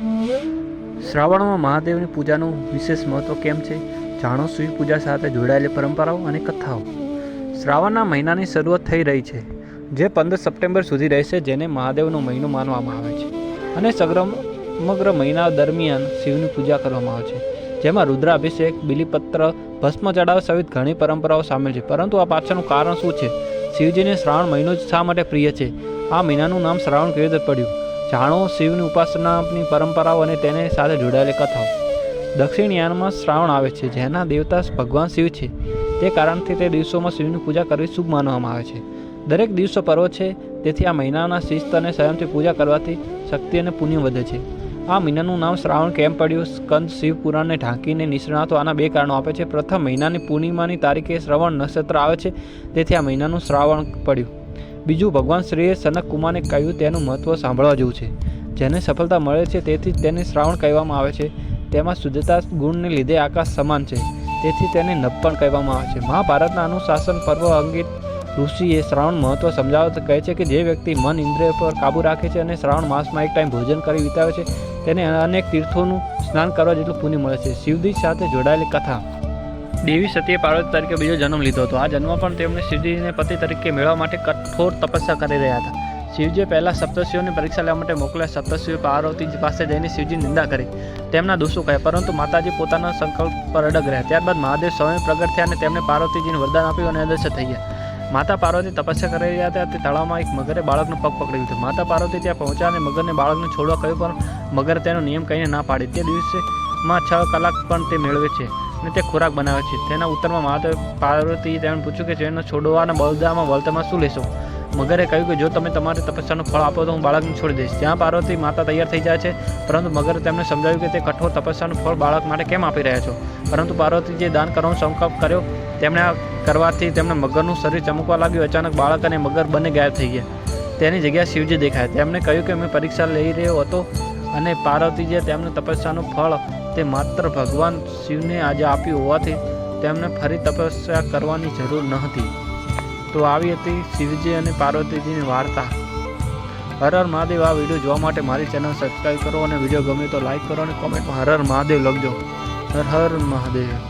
શ્રાવણમાં મહાદેવની પૂજાનું વિશેષ મહત્વ કેમ છે? જાણો શિવ પૂજા સાથે જોડાયેલી પરંપરાઓ અને કથાઓ. શ્રાવણના મહિનાની શરૂઆત થઈ રહી છે, જે પંદર સપ્ટેમ્બર સુધી રહેશે, જેને મહાદેવનો મહિનો માનવામાં આવે છે. અને સમગ્ર મહિના દરમિયાન શિવની પૂજા કરવામાં આવે છે, જેમાં રુદ્રાભિષેક, બિલીપત્ર, ભસ્મ ચડાવ સહિત ઘણી પરંપરાઓ સામેલ છે. પરંતુ આ પાછળનું કારણ શું છે? શિવજીને શ્રાવણ મહિનો જ શા માટે પ્રિય છે? આ મહિનાનું નામ શ્રાવણ કેવી રીતે પડ્યું? જાણો શિવની ઉપાસનાની પરંપરાઓ અને તેને સાથે જોડાયેલી કથાઓ. દક્ષિણ યાનમાં શ્રાવણ આવે છે, જેના દેવતા ભગવાન શિવ છે. તે કારણથી તે દિવસોમાં શિવની પૂજા કરવી શુભ માનવામાં આવે છે. દરેક દિવસો પર્વ છે, તેથી આ મહિનાના શિસ્ત અને સંયમથી પૂજા કરવાથી શક્તિ અને પુણ્ય વધે છે. આ મહિનાનું નામ શ્રાવણ કેમ પડ્યું? સ્કંદ શિવ પુરાણને ઢાંકીને નિષ્ણાતો આના બે કારણો આપે છે. પ્રથમ, મહિનાની પૂર્ણિમાની તારીખે શ્રવણ નક્ષત્ર આવે છે, તેથી આ મહિનાનું શ્રાવણ પડ્યું. બીજું ભગવાન શ્રીએ સનક કુમારને કહ્યું, તેનું મહત્ત્વ સાંભળવા જેવું છે. જેને સફળતા મળે છે, તેથી જ તેને શ્રાવણ કહેવામાં આવે છે. તેમાં શુદ્ધતા ગુણને લીધે આકાશ સમાન છે. તેથી તેને નભ કહેવામાં આવે છે. મહાભારતના અનુશાસન પર્વ અંગે ઋષિએ શ્રાવણ મહત્વ સમજાવતા કહે છે કે, જે વ્યક્તિ મન ઇન્દ્રિય પર કાબૂ રાખે છે અને શ્રાવણ માસમાં એક ટાઈમ ભોજન કરી વિતાવે છે, તેને અનેક તીર્થોનું સ્નાન કરવા જેટલું પુણ્ય મળે છે. શિવજી સાથે જોડાયેલી કથા. દેવી સતીએ પાર્વતી તરીકે બીજો જન્મ લીધો હતો. આ જન્મ પણ તેમણે શિવજીને પતિ તરીકે મેળવવા માટે કઠોર તપસ્યા કરી રહ્યા હતા. શિવજીએ પહેલાં સપ્તર્ષિઓની પરીક્ષા લેવા માટે મોકલ્યા. સપ્તર્ષિઓ પાર્વતીજી પાસે જઈને શિવજીની નિંદા કરી. તેમના દોષો કહ્યા પરંતુ માતાજી પોતાના સંકલ્પ પર અડગ રહ્યા. ત્યારબાદ મહાદેવ સ્વયં પ્રગટ થયા અને તેમણે પાર્વતીજીને વરદાન આપ્યું અને અદશ્ય થઈ ગયા. માતા પાર્વતી તપસ્યા કરી રહ્યા હતા. તે તળાવમાં એક મગરે બાળકનો પગ પકડી લીધો. માતા પાર્વતી ત્યાં પહોંચ્યા અને મગરને બાળકને છોડવા કહ્યું, પણ મગર તેનો નિયમ કહીને ના પાડી. તે દિવસેમાં છ કલાક પણ તે મેળવે છે. અને તે ખોરાક બનાવે છે. તેના ઉત્તરમાં માતા પાર્વતી તેમણે પૂછ્યું કે જેનો છોડવાના બળદામાં વળતરમાં શું લેશો? મગરે કહ્યું કે જો તમે તમારી તપસ્યાનું ફળ આપો તો હું બાળકને છોડી દઈશ. જ્યાં પાર્વતી માતા તૈયાર થઈ જાય છે, પરંતુ મગરે તેમને સમજાવ્યું કે તે કઠોર તપસ્યાનું ફળ બાળક માટે કેમ આપી રહ્યા છો? પરંતુ પાર્વતી જે દાન કરવાનો સંકલ્પ કર્યો, તેમણે આ કરવાથી તેમને મગરનું શરીર ચમકવા લાગ્યું. અચાનક બાળક અને મગર બંને ગાયબ થઈ ગયા. તેની જગ્યાએ શિવજી દેખાયા. તેમણે કહ્યું કે મેં પરીક્ષા લઈ રહ્યો હતો અને પાર્વતીજીએ તેમને તપસ્યાનું ફળ તે માત્ર ભગવાન શિવને આજે આપ્યું હોવાથી તેમને ફરી તપસ્યા કરવાની જરૂર ન હતી. તો આવી હતી શિવજી અને પાર્વતીજીની વાર્તા. હર હર મહાદેવ, આ વીડિયો જોવા માટે મારી ચેનલ સબસ્ક્રાઈબ કરો અને વીડિયો ગમે તો લાઈક કરો અને કોમેન્ટમાં હર હર મહાદેવ લખજો. હર હર મહાદેવ.